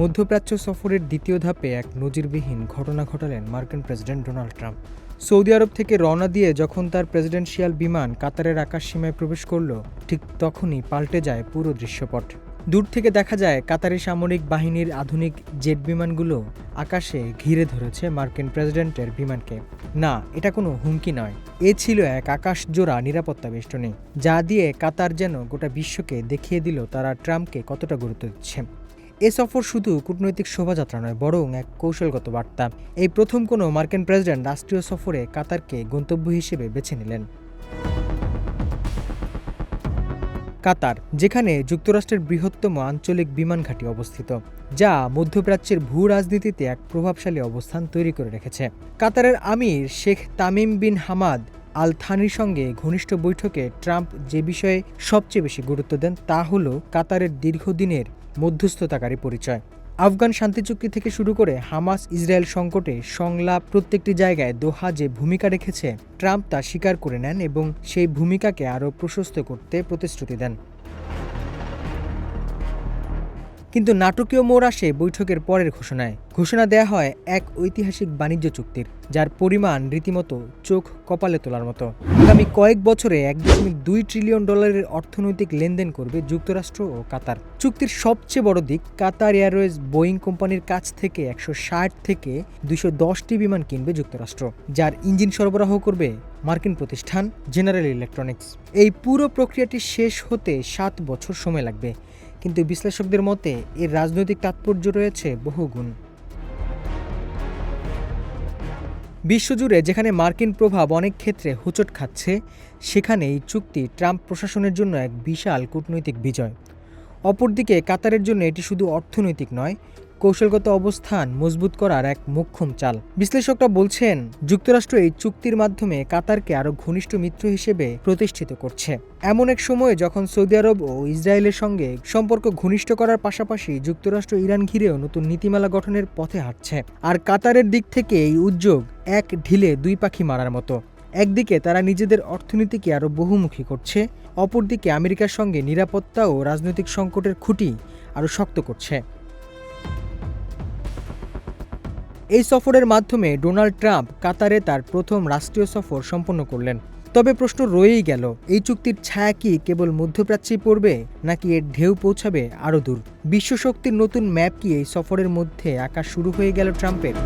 মধ্যপ্রাচ্য সফরের দ্বিতীয় ধাপে এক নজিরবিহীন ঘটনা ঘটালেন মার্কিন প্রেসিডেন্ট ডোনাল্ড ট্রাম্প। সৌদি আরব থেকে রওনা দিয়ে যখন তার প্রেসিডেন্সিয়াল বিমান কাতারের আকাশ সীমায় প্রবেশ করল, ঠিক তখনই পাল্টে যায় পুরো দৃশ্যপট। দূর থেকে দেখা যায়, কাতারি সামরিক বাহিনীর আধুনিক জেট বিমানগুলো আকাশে ঘিরে ধরেছে মার্কিন প্রেসিডেন্টের বিমানকে। না, এটা কোনো হুমকি নয়। এ ছিল এক আকাশজোড়া নিরাপত্তা বেষ্টনী, যা দিয়ে কাতার যেন গোটা বিশ্বকে দেখিয়ে দিল তারা ট্রাম্পকে কতটা গুরুত্ব দিচ্ছে। এ সফর শুধু কূটনৈতিক শোভাযাত্রা নয়, বরং এক কৌশলগত বার্তা। এই প্রথম কোনো মার্কিন প্রেসিডেন্ট রাষ্ট্রীয় সফরে কাতারকে গন্তব্য হিসেবে বেছে নিলেন। কাতার, যেখানে যুক্তরাষ্ট্রের বৃহত্তম আঞ্চলিক বিমান ঘাঁটি অবস্থিত, যা মধ্যপ্রাচ্যের ভূ রাজনীতিতে এক প্রভাবশালী অবস্থান তৈরি করে রেখেছে। কাতারের আমির Sheikh Tamim bin Hamad Al থানির সঙ্গে ঘনিষ্ঠ বৈঠকে ট্রাম্প যে বিষয়ে সবচেয়ে বেশি গুরুত্ব দেন তা হল কাতারের দীর্ঘদিনের মধ্যস্থতাকারী পরিচয়। আফগান শান্তি চুক্তি থেকে শুরু করে হামাস ইসরায়েল সংকটে সংলাপ প্রত্যেকটি জায়গায় দোহা যে ভূমিকা রেখেছে, ট্রাম্প তা স্বীকার করে নেন এবং সেই ভূমিকাকে আরও প্রশস্ত করতে প্রতিশ্রুতি দেন। কিন্তু নাটকীয় মোড় আসে বৈঠকের পরের ঘোষণায়। ঘোষণা দেয়া হয় এক ঐতিহাসিক বাণিজ্য চুক্তির, যার পরিমাণ রীতিমতো চোখ কপালে তোলার মতো। আগামী কয়েক বছরে এক দশমিক দুই ট্রিলিয়ন ডলারের অর্থনৈতিক লেনদেন করবে যুক্তরাষ্ট্র ও কাতার। চুক্তির সবচেয়ে বড় দিক কাতার এয়ারওয়েজ বোয়িং কোম্পানির কাছ থেকে একশো ষাট থেকে দুশো দশটি বিমান কিনবে যুক্তরাষ্ট্র, যার ইঞ্জিন সরবরাহ করবে মার্কিন প্রতিষ্ঠান জেনারেল ইলেকট্রনিক্স। এই পুরো প্রক্রিয়াটি শেষ হতে সাত বছর সময় লাগবে। কিন্তু বিশ্লেষকদের মতে, এর রাজনৈতিক তাৎপর্য রয়েছে বহুগুণ। বিশ্বজুড়ে যেখানে মার্কিন প্রভাব অনেক ক্ষেত্রে হোঁচট খাচ্ছে সেখানে এই চুক্তি ট্রাম্প প্রশাসনের জন্য এক বিশাল কূটনৈতিক বিজয়। অপরদিকে কাতারের জন্য এটি শুধু অর্থনৈতিক নয় কৌশলগত অবস্থান মজবুত করার এক মোক্ষম চাল। বিশ্লেষকরা বলছেন, যুক্তরাষ্ট্র এই চুক্তির মাধ্যমে কাতারকে আরও ঘনিষ্ঠ মিত্র হিসেবে প্রতিষ্ঠিত করছে। এমন এক সময়ে যখন সৌদি আরব ও ইসরায়েলের সঙ্গে সম্পর্ক ঘনিষ্ঠ করার পাশাপাশি যুক্তরাষ্ট্র ইরান ঘিরেও নতুন নীতিমালা গঠনের পথে হাঁটছে। আর কাতারের দিক থেকে এই উদ্যোগ এক ঢিলে দুই পাখি মারার মতো। একদিকে তারা নিজেদের অর্থনীতিকে আরও বহুমুখী করছে, অপরদিকে আমেরিকার সঙ্গে নিরাপত্তা ও রাজনৈতিক সংকটের খুঁটি আরও শক্ত করছে। এই সফরের মাধ্যমে ডোনাল্ড ট্রাম্প কাতারে তার প্রথম রাষ্ট্রীয় সফর সম্পন্ন করলেন। তবে প্রশ্ন রয়েই গেল, এই চুক্তির ছায়া কি কেবল মধ্যপ্রাচ্যে পড়বে, নাকি এর ঢেউ পৌঁছাবে আরও দূর? বিশ্বশক্তির নতুন ম্যাপ কি এই সফরের মধ্যে আঁকা শুরু হয়ে গেল ট্রাম্পের?